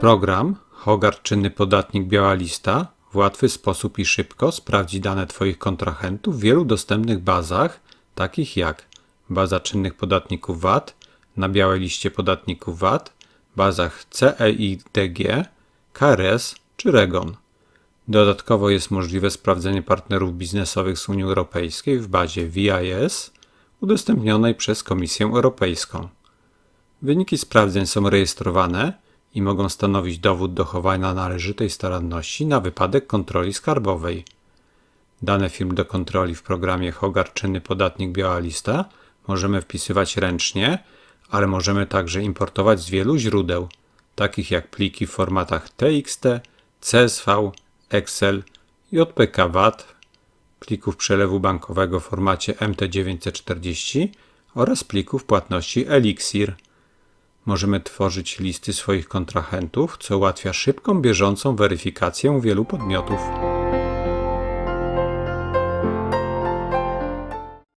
Program Hogar Czynny Podatnik Biała Lista w łatwy sposób i szybko sprawdzi dane Twoich kontrahentów w wielu dostępnych bazach, takich jak baza czynnych podatników VAT, na białej liście podatników VAT, bazach CEIDG, KRS czy REGON. Dodatkowo jest możliwe sprawdzenie partnerów biznesowych z Unii Europejskiej w bazie VIS udostępnionej przez Komisję Europejską. Wyniki sprawdzeń są rejestrowane i mogą stanowić dowód dochowania należytej staranności na wypadek kontroli skarbowej. Dane firm do kontroli w programie Hogar Czynny Podatnik Biała Lista możemy wpisywać ręcznie, ale możemy także importować z wielu źródeł, takich jak pliki w formatach TXT, CSV, Excel, JPK VAT, plików przelewu bankowego w formacie MT940 oraz plików płatności Elixir. Możemy tworzyć listy swoich kontrahentów, co ułatwia szybką, bieżącą weryfikację wielu podmiotów.